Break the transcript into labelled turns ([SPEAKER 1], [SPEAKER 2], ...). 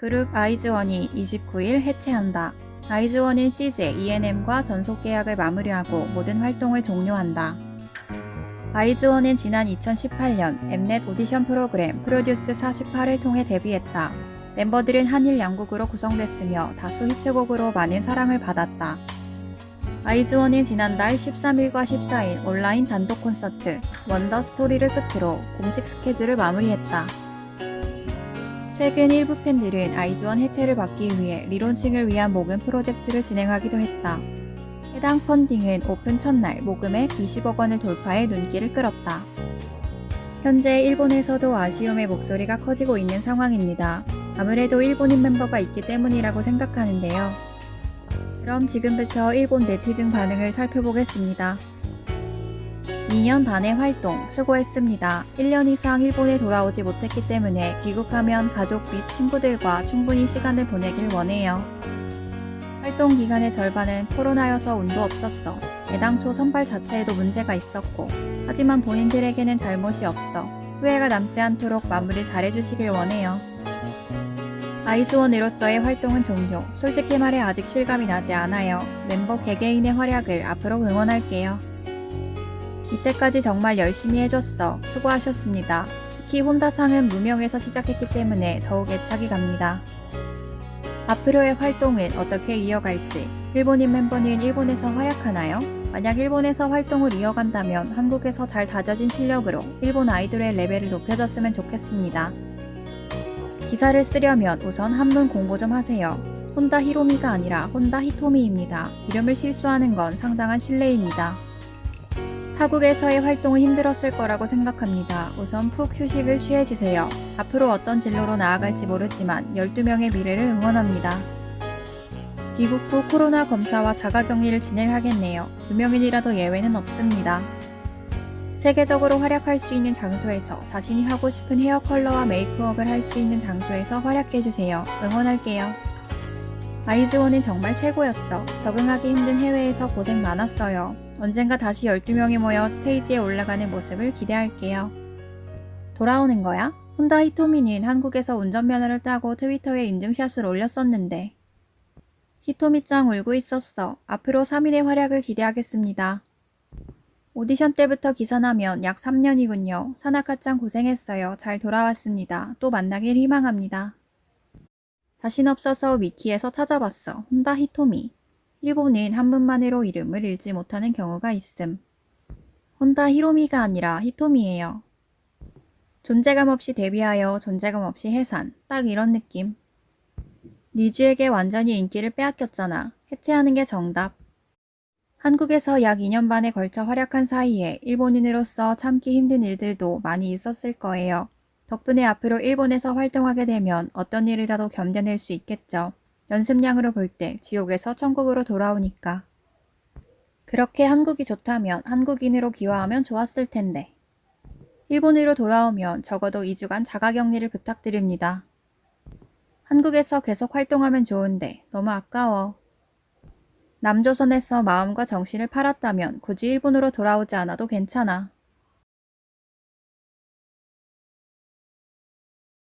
[SPEAKER 1] 그룹 아이즈원이 29일 해체한다. 아이즈원은 CJ, ENM과 전속 계약을 마무리하고 모든 활동을 종료한다. 아이즈원은 지난 2018년 엠넷 오디션 프로그램 프로듀스 48을 통해 데뷔했다. 멤버들은 한일 양국으로 구성됐으며 다수 히트곡으로 많은 사랑을 받았다. 아이즈원은 지난달 13일과 14일 온라인 단독 콘서트 원더 스토리를 끝으로 공식 스케줄을 마무리했다. 최근 일부 팬들은 아이즈원 해체를 막기 위해 리론칭을 위한 모금 프로젝트를 진행하기도 했다. 해당 펀딩은 오픈 첫날 모금액 20억 원을 돌파해 눈길을 끌었다. 현재 일본에서도 아쉬움의 목소리가 커지고 있는 상황입니다. 아무래도 일본인 멤버가 있기 때문이라고 생각하는데요. 그럼 지금부터 일본 네티즌 반응을 살펴보겠습니다. 2년 반의 활동 수고했습니다. 1년 이상 일본에 돌아오지 못했기 때문에 귀국하면 가족 및 친구들과 충분히 시간을 보내길 원해요. 활동 기간의 절반은 코로나여서 운도 없었어. 애당초 선발 자체에도 문제가 있었고, 하지만 본인들에게는 잘못이 없어. 후회가 남지 않도록 마무리 잘해주시길 원해요. 아이즈원으로서의 활동은 종료. 솔직히 말해 아직 실감이 나지 않아요. 멤버 개개인의 활약을 앞으로 응원할게요. 이때까지 정말 열심히 해줬어. 수고하셨습니다. 특히 혼다상은 무명에서 시작했기 때문에 더욱 애착이 갑니다. 앞으로의 활동은 어떻게 이어갈지, 일본인 멤버는 일본에서 활약하나요? 만약 일본에서 활동을 이어간다면 한국에서 잘 다져진 실력으로 일본 아이돌의 레벨을 높여줬으면 좋겠습니다. 기사를 쓰려면 우선 한문 공부 좀 하세요. 혼다 히로미가 아니라 혼다 히토미입니다. 이름을 실수하는 건 상당한 실례입니다. 타국에서의 활동은 힘들었을 거라고 생각합니다. 우선 푹 휴식을 취해주세요. 앞으로 어떤 진로로 나아갈지 모르지만 12명의 미래를 응원합니다. 귀국 후 코로나 검사와 자가격리를 진행하겠네요. 유명인이라도 예외는 없습니다. 세계적으로 활약할 수 있는 장소에서 자신이 하고 싶은 헤어 컬러와 메이크업을 할 수 있는 장소에서 활약해주세요. 응원할게요. 아이즈원은 정말 최고였어. 적응하기 힘든 해외에서 고생 많았어요. 언젠가 다시 12명이 모여 스테이지에 올라가는 모습을 기대할게요. 돌아오는 거야? 혼다 히토미는 한국에서 운전면허를 따고 트위터에 인증샷을 올렸었는데. 히토미짱 울고 있었어. 앞으로 3일의 활약을 기대하겠습니다. 오디션 때부터 기사나면 약 3년이군요. 사나카짱 고생했어요. 잘 돌아왔습니다. 또 만나길 희망합니다. 자신 없어서 위키에서 찾아봤어. 혼다 히토미. 일본은 한문만으로 이름을 읽지 못하는 경우가 있음. 혼다 히로미가 아니라 히토미예요. 존재감 없이 데뷔하여 존재감 없이 해산. 딱 이런 느낌. 니즈에게 완전히 인기를 빼앗겼잖아. 해체하는 게 정답. 한국에서 약 2년 반에 걸쳐 활약한 사이에 일본인으로서 참기 힘든 일들도 많이 있었을 거예요. 덕분에 앞으로 일본에서 활동하게 되면 어떤 일이라도 견뎌낼 수 있겠죠. 연습량으로 볼 때 지옥에서 천국으로 돌아오니까. 그렇게 한국이 좋다면 한국인으로 귀화하면 좋았을 텐데. 일본으로 돌아오면 적어도 2주간 자가격리를 부탁드립니다. 한국에서 계속 활동하면 좋은데 너무 아까워. 남조선에서 마음과 정신을 팔았다면 굳이 일본으로 돌아오지 않아도 괜찮아.